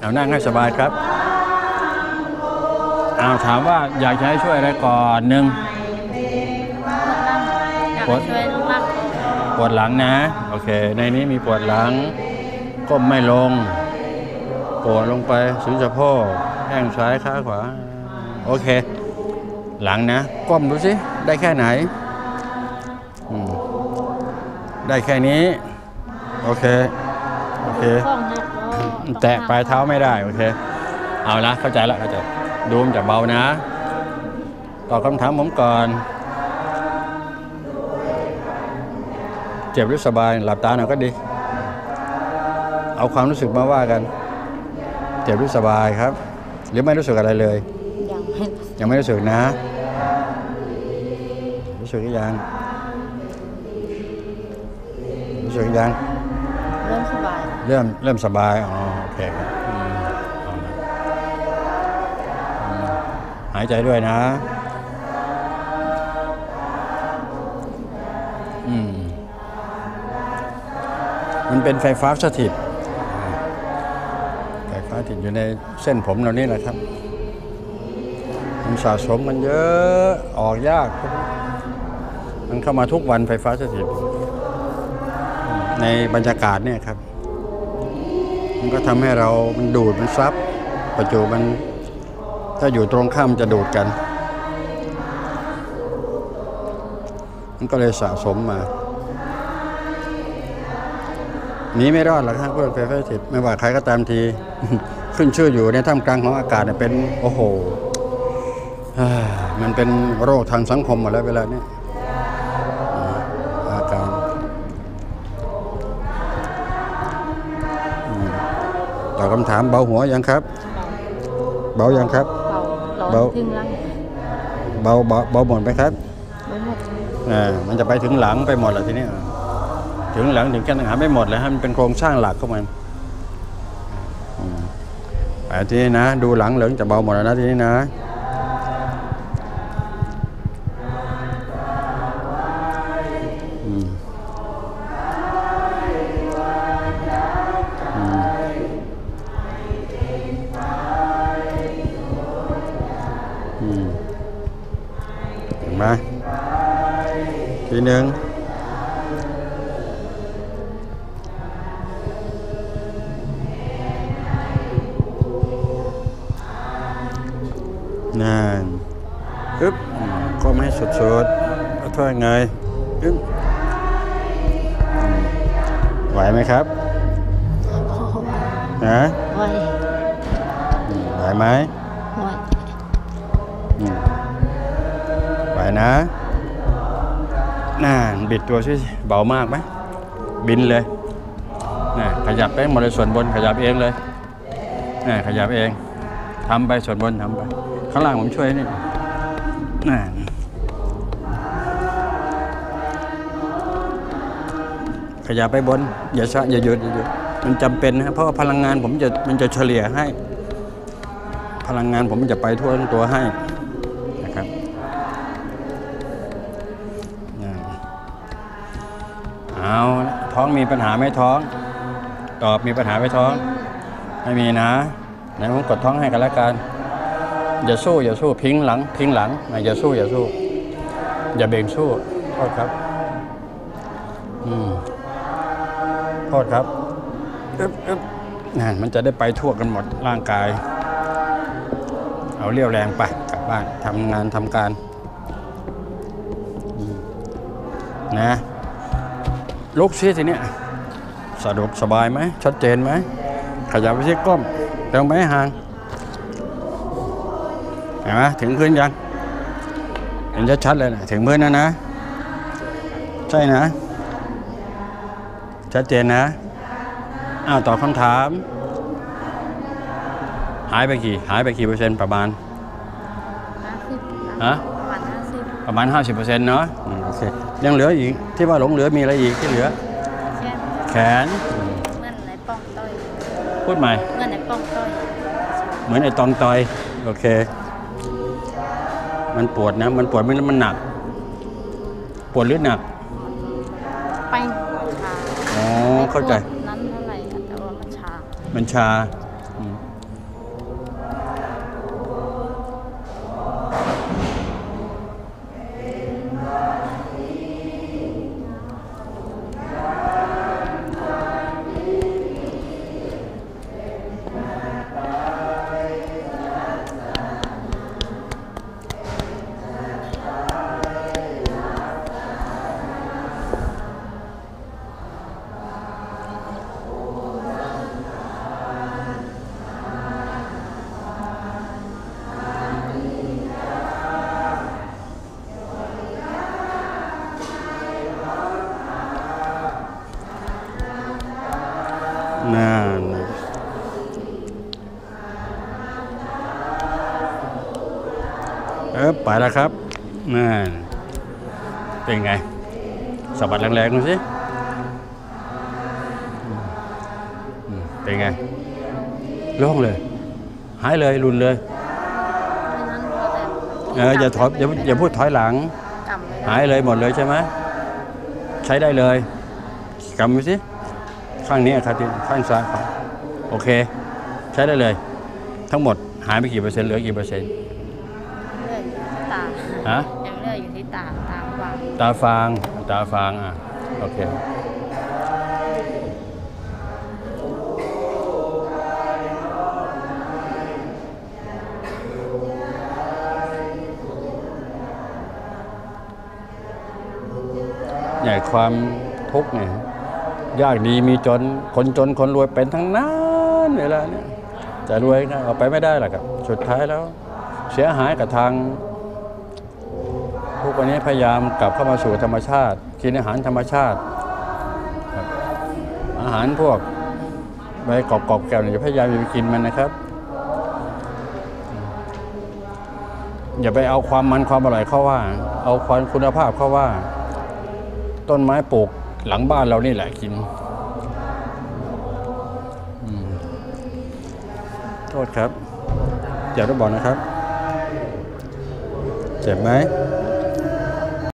เอานั่งให้สบายครับเอาถามว่าอยากจะให้ช่วยอะไรก่อนหนึ่งอยากปวดช่วยน้องรักปวดหลังนะ โอเค ในนี้มีปวดหลัง ก้มไม่ลงปวดลงไปสุดสะโพกแข้งซ้ายขาขวา โอเค หลังนะ ก้มดูสิ ได้แค่ไหนอืมได้แค่นี้ โอเค โอเคข้องหัก แล้วแตะปลายเท้าไม่ได้โอเค เอาละเข้าใจแล้วเข้าใจดูมันจะเบานะตอบคำถามผมก่อน เจ็บหรือสบายหลับตาหน่อยก็ดี เอาความรู้สึกมาว่ากัน เจ็บหรือสบายครับ หรือไม่รู้สึกอะไรเลย ยังไม่ยังไม่รู้สึกนะ รู้สึกหรือยังรู้สึกหรือยัง เริ่มสบาย เริ่มเริ่มสบาย อ๋อ โอเคครับอืมเอานะอืมหายใจด้วยนะ อืม มันเป็นไฟฟ้าสถิตอ่าไฟฟ้าสถิตอยู่ในเส้นผมเรานี่แหละครับ มันสะสมมันเยอะ ออกยาก มันเข้ามาทุกวันไฟฟ้าสถิต ในบรรยากาศเนี่ยครับ มันก็ทำให้เรามันดูดมันซับประจุมัน ถ้าอยู่ตรงข้ามจะดูดกัน มันก็เลยสะสมมาหนีไม่รอดหรอกครับเพื่อนไฟฟ้าสถิตไม่ว่าใครก็ตามที ขึ้นชื่ออยู่ในท่ามกลางของอากาศเนี่ยเป็น โอ้โหมันเป็นโรคทางสังคมหมดแล้วเวลานี้ ตอบคำถามเบาหัวยังครับ เบายังครับ เบาร้อนเบาถึงรังเบาเบาเบาหมดไหมครับไม่หมดอ่ามันจะไปถึงหลังไปหมดแล้วทีนี้อะถึงหลังถึงแก้นหาไม่หมดเลยฮะมันเป็นโครงสร้างหลักเข้ามาอืมแต่ทีนี้นะ ดูหลังเหลืองจะเบาหมดแล้วนะทีนี้นะ เห็นไหมทีหนึ่งนั่นอึ๊บอืมก้มให้สุดๆแล้วท่าไงอึ๊บไหวไหมครับนะไว้อืมไหวไหม นะน่าบิดตัวช่วยเบามากไหมบินเลยน่ะขยับไปหมดเลยส่วนบนขยับเองเลยน่ะขยับเองทำไปส่วนบนทำไปข้างล่างผมช่วยนี่น่ะขยับไปบน อย่าช้าอย่าหยุดอย่าหยุดมันจำเป็นนะเพราะว่าพลังงานผมจะมันจะเฉลี่ยให้ พลังงานผมมันจะไปทั่วทั้งตัวให้ เอาท้องมีปัญหาไหมท้อง ตอบมีปัญหาไหมท้อง ไม่มีนะไหนผมกดท้องให้กันแล้วกันอย่าสู้อย่าสู้พิงหลัง พิงหลังอะอย่าสู้อย่าสู้ อย่าเบ่งสู้โทษครับอืมโทษครับอึบอึบนั่นมันจะได้ไปทั่วกันหมดร่างกาย เอาเรี่ยวแรงไปกลับบ้านทำงานทำการนะ ลุกซิทีเนี้ยสะดวกสบายไหมชัดเจนไหมขยับไปที่ก้มเร็วไหมห่างเห็นไหมถึงพื้นยังเห็นชัดๆเลยนะถึงพื้นแล้วนะ ใช่นะ ชัดเจนนะอ้าวตอบคำถาม หายไปกี่ หายไปกี่เปอร์เซ็นต์ประมาณห้าสิบฮะ ประมาณห้าสิบประมาณ 50%เนาะอืมโอเคยังเหลืออีกที่ว่าหลงเหลือมีอะไรอีกที่เหลือ เช่นแขนเหมื่อนในป้องต้อยพูดใหม่เหมื่อนในป้องต้อยเหมือนไอ้ตองตอยโอเค มันปวดนะ มันปวดไม่แล้วมันหนัก ปวดหรือหนักไปชาอ๋อเข้าใจไม่ปวดนั้นเท่าไหร่อะแต่ว่ามันชา มันชา เออไปแล้วครับนั่นเป็นไงสะบัดแรงๆดูสิอืมอืมเป็นไงโล่งเลยหายเลยรุนเลยไม่นั้นพอแต่เอออย่าถอยอย่าอย่าพูดถอยหลังกำเลยหายเลยหมดเลยใช่ไหมใช้ได้เลยกำไปสิข้างนี้ครับที่ข้างซ้ายขวาโอเค ใช้ได้เลย ทั้งหมดหายไปกี่เปอร์เซ็นต์เหลือกี่เปอร์เซ็นต์ เลื่อยอยู่ที่ตา ฮะยังเลื่อยอยู่ที่ตาตามวางตาฟางตาฟางอะโอเคใหญ่ความทุกข์เนี่ยยากดีมีจนคนจนคนรวยเป็นทั้งนั้นเวลาเนี่ยจะรวยก็เอาไปไม่ได้หรอกครับ สุดท้ายแล้ว เสียหายกับทาง ทุกวันนี้พยายามกลับเข้ามาสู่ธรรมชาติ กินอาหารธรรมชาติ อาหารพวกใบกรอบกรอบๆแก้วเนี่ยอย่าพยายามอย่าไปกินมันนะครับ อย่าไปเอาความมันความอร่อยเข้าว่า เอาความคุณภาพเข้าว่า ต้นไม้ปลูกหลังบ้านเรานี่แหละกินโทษครับอย่าต้องบอกนะครับ เจ็บไหม